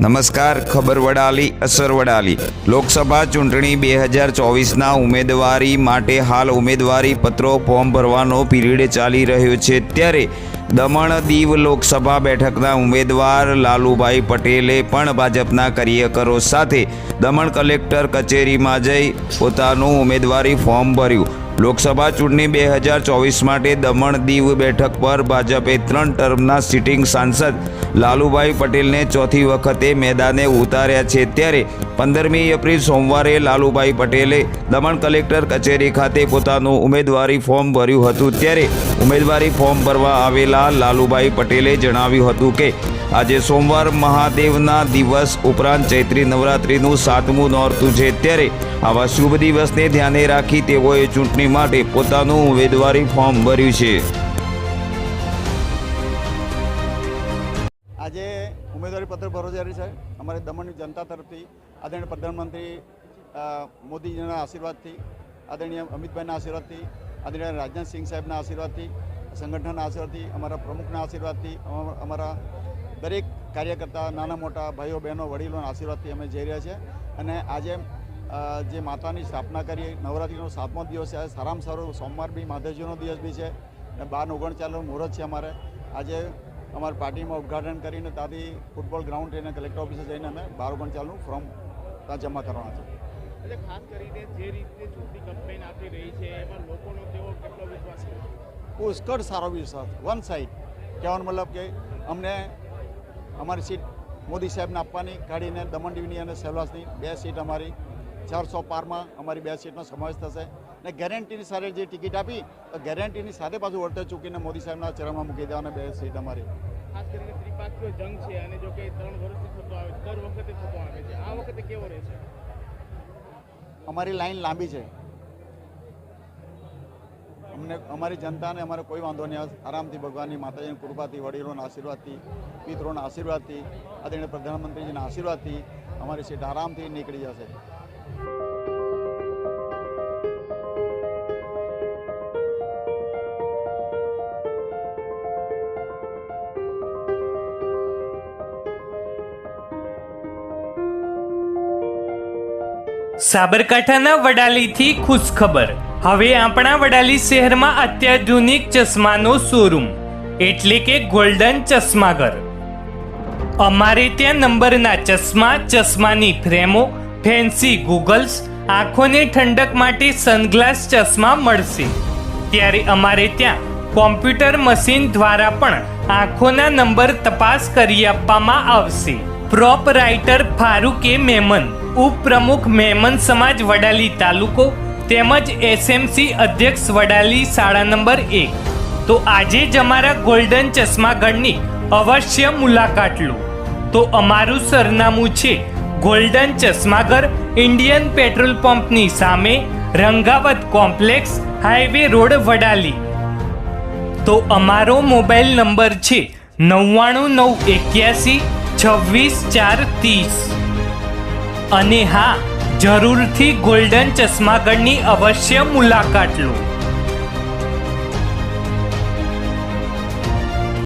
નમસ્કાર, ખબર વડાલી, અસર વડાલી. લોકસભા ચૂંટણી બે હજાર ચોવીસના ઉમેદવારી માટે હાલ ઉમેદવારી પત્રો, ફોર્મ ભરવાનો પીરિયડ ચાલી રહ્યો છે. ત્યારે દમણ દીવ લોકસભા બેઠકના ઉમેદવાર લાલુભાઈ પટેલે પણ ભાજપના કાર્યકરો સાથે દમણ કલેક્ટર કચેરીમાં જઈ પોતાનું ઉમેદવારી ફોર્મ ભર્યું. લોકસભા ચૂંટણી બે હજાર ચોવીસ માટે દમણ દીવ બેઠક પર ભાજપે ત્રણ ટર્મના સિટિંગ સાંસદ લાલુભાઈ પટેલને ચોથી વખતે મેદાને ઉતાર્યા છે. ત્યારે પંદરમી એપ્રિલ સોમવારે લાલુભાઈ પટેલે દમણ કલેક્ટર કચેરી ખાતે પોતાનું ઉમેદવારી ફોર્મ ભર્યું હતું. ત્યારે ઉમેદવારી ફોર્મ ભરવા આવેલા લાલુભાઈ પટેલે જણાવ્યું હતું કે, આજે સોમવાર મહાદેવના દિવસ ઉપરાંત ચૈત્રી નવરાત્રિનું સાતમું નોરતું છે. ત્યારે આવા શુભ દિવસને ધ્યાને રાખી તેઓએ ચૂંટણી માટે પોતાનું ઉમેદવારી ફોર્મ ભર્યું છે. આજે ઉમેદવારી પત્ર ભરવા જઈ છે, અમારે દમણની જનતા તરફથી આદરણીય પ્રધાનમંત્રી મોદીજીના આશીર્વાદથી, આદરણીય અમિતભાઈના આશીર્વાદથી, આદરણીય રાજનાથસિંહ સાહેબના આશીર્વાદથી, સંગઠનના આશીર્વાદથી, અમારા પ્રમુખના આશીર્વાદથી, અમા- અમારા દરેક કાર્યકર્તા, નાના મોટા ભાઈઓ, બહેનો, વડીલોના આશીર્વાદથી અમે જઈ રહ્યા છીએ. અને આજે જે માતાની સ્થાપના કરી નવરાત્રિનો સાતમો દિવસ છે. આજે સારામાં સારો સોમવાર બી મહાદેવજીનો દિવસ બી છે. અને બાર ઓગણચાલીસનું મુહૂર્ત છે અમારે. આજે અમારી પાર્ટીમાં ઉદઘાટન કરીને ત્યાંથી ફૂટબોલ ગ્રાઉન્ડ થઈને કલેક્ટર ઓફિસે જઈને અમે બાર ઓગણચાલીસનું ફોર્મ ત્યાં જમા કરવાના છે. એટલે ખાસ કરીને જે રીતે ચૂંટણી કેમ્પેઇન આપી રહી છે એમાં લોકોનો કેવો કેટલો વિશ્વાસ છે? પુષ્કળ સારો વિશ્વાસ. વન સાઈડ કહેવાનો મતલબ કે અમને અમારી સીટ મોદી સાહેબને આપવાની કાઢીને દમણ દીવની અને સેલવાસની બે સીટ અમારી ચારસો પારમાં અમારી બે સીટનો સમાવેશ થશે. અને ગેરંટીની સાથે જે ટિકિટ આપી તો ગેરંટીની સાથે પાછું વળતર ચૂકીને મોદી સાહેબના ચરણમાં મૂકી દેવાના બે સીટ અમારી. ખાસ કરીને ત્રિપાક્ષીય જંગ છે અને જો કે ત્રણ વર્ષથી થતો આવે દર વખતે થતો આવે છે. આ વખતે કેવો રહેશે? અમારી લાઈન લાંબી છે. અમને અમારી જનતાને અમારે કોઈ વાંધો નહીં. આરામથી ભગવાનની માતાજીની કૃપાથી વડીલોના આશીર્વાદથી મિત્રોના આશીર્વાદથી આદરણીય પ્રધાનમંત્રીજીના આશીર્વાદથી અમારી સીટ આરામથી નીકળી જશે. સાબરકાંઠાના વડાલીથી ખુશખબર. હવે આપણા વડાલી શહેરમાં અત્યાધુનિક ચશ્માનો શોરૂમ, એટલે કે ગોલ્ડન ચશ્માઘર. અમારે ત્યાં નંબરના ચશ્મા, ચશ્માની ફ્રેમો ફેન્સી ગૂગલ્સ આંખોની ઠંડક માટે સનગ્લાસ ચશ્મા મળશે. ત્યારે અમારે ત્યાં કોમ્પ્યુટર મશીન દ્વારા પણ આંખોના નંબર તપાસ કરી આપવામાં આવશે. પ્રોપ રાઇટર ફારૂકે મેમન, ઉપપ્રમુખ મેમન સમાજ વડાલી તાલુકો તેમજ એસએમસી અધ્યક્ષ વડાલી શાળા નંબર એક. તો આજે જ અમારા ગોલ્ડન ચશ્માગઢની અવશ્ય મુલાકાત લો. તો અમારું સરનામું છે ગોલ્ડન ચશ્માઘર, ઇન્ડિયન પેટ્રોલ પંપની સામે Rangavat complex, highway road Vadali. તો અમારો મોબાઈલ નંબર છે નવ્વાણું નવ એક્યાસી છવ્વીસ ચાર ત્રીસ. અને હા, જરૂરથી ગોલ્ડન ચશ્માગઢની અવશ્ય મુલાકાત લો.